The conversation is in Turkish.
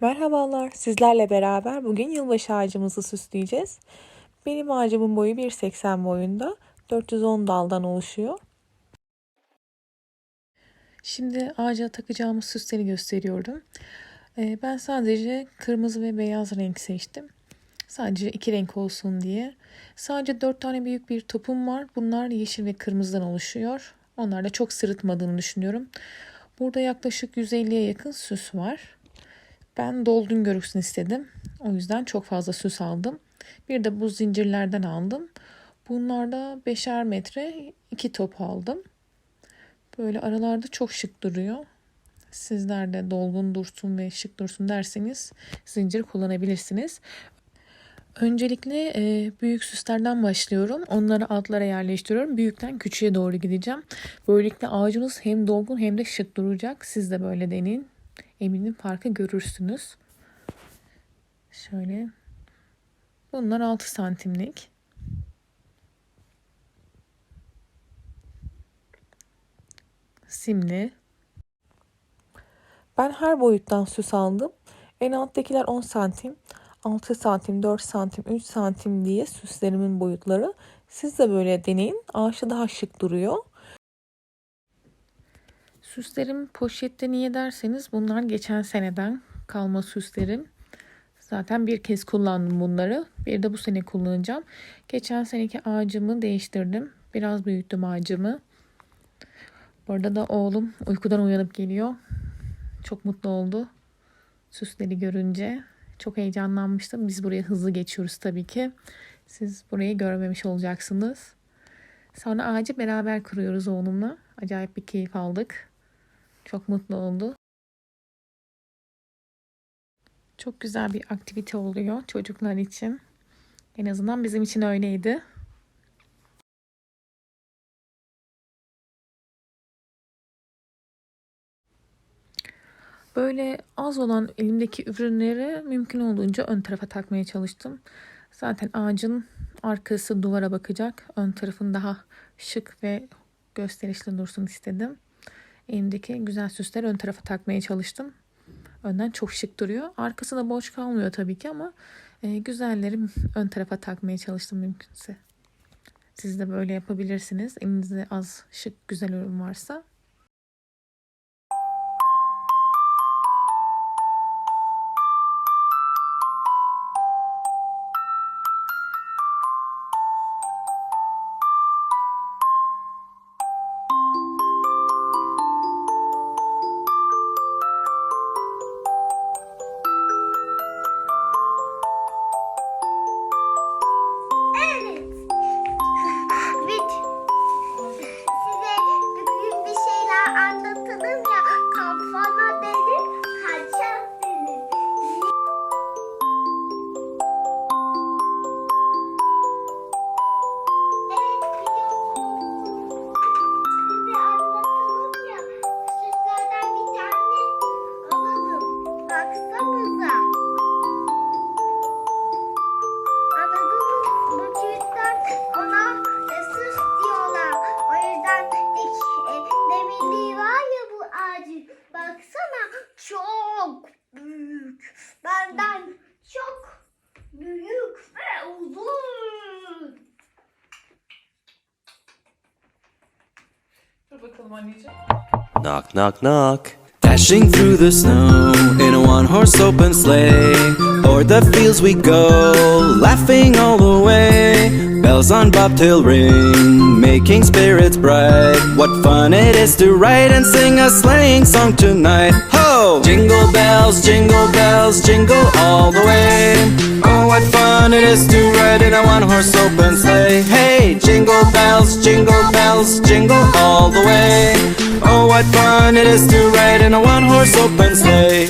Merhabalar, sizlerle beraber bugün yılbaşı ağacımızı süsleyeceğiz. Benim ağacımın boyu 1.80 boyunda, 410 daldan oluşuyor. Şimdi ağaca takacağımız süsleri gösteriyorum. Ee, Ben sadece kırmızı ve beyaz renk seçtim. Sadece iki renk olsun diye. Sadece dört tane büyük bir topum var. Bunlar yeşil ve kırmızıdan oluşuyor. Onlar da çok sırıtmadığını düşünüyorum. Burada yaklaşık 150'ye yakın süs var. Ben dolgun görüksün istedim. O yüzden çok fazla süs aldım. Bir de bu zincirlerden aldım. Bunlarda beşer metre iki top aldım. Böyle aralarda çok şık duruyor. Sizler de dolgun dursun ve şık dursun derseniz zincir kullanabilirsiniz. Öncelikle e, büyük süslerden başlıyorum. Onları altlara yerleştiriyorum. Büyükten küçüğe doğru gideceğim. Böylelikle ağacınız hem dolgun hem de şık duracak. Siz de böyle deneyin. Eminim farkı görürsünüz. Şöyle. Bunlar 6 santimlik. Simli. Ben her boyuttan süs aldım. En alttakiler 10 santim, 6 santim, 4 santim, 3 santim diye süslerimin boyutları. Siz de böyle deneyin. Ağaçta daha şık duruyor. Süslerim poşette niye derseniz bunlar geçen seneden kalma süslerim. Zaten bir kez kullandım bunları. Bir de bu sene kullanacağım. Geçen seneki ağacımı değiştirdim. Biraz büyüttüm ağacımı. Bu arada da oğlum uykudan uyanıp geliyor. Çok mutlu oldu. Süsleri görünce. Çok heyecanlanmıştım. Biz buraya hızlı geçiyoruz tabii ki. Siz burayı görmemiş olacaksınız. Sonra ağacı beraber kuruyoruz oğlumla. Acayip bir keyif aldık. Çok mutlu oldu. Çok güzel bir aktivite oluyor çocuklar için. En azından bizim için öyleydi. Böyle az olan elimdeki ürünleri mümkün olduğunca ön tarafa takmaya çalıştım. Zaten ağacın arkası duvara bakacak. Ön tarafın daha şık ve gösterişli dursun istedim. Elimdeki güzel süsleri ön tarafa takmaya çalıştım. Önden çok şık duruyor. Arkası da boş kalmıyor tabii ki ama e, güzelleri ön tarafa takmaya çalıştım mümkünse. Siz de böyle yapabilirsiniz. Elinizde az şık güzel ürün varsa. Knock, knock, knock. Dashing through the snow in a one horse open sleigh. O'er the fields we go, laughing all the way. Bells on bobtail ring, making spirits bright. What fun it is to ride and sing a sleighing song tonight. Ho! Jingle bells, jingle bells, jingle all the way. Oh, what fun it is to ride in a one horse open sleigh. Hey, jingle bells, jingle bells, jingle. What fun it is to ride in a one horse open sleigh.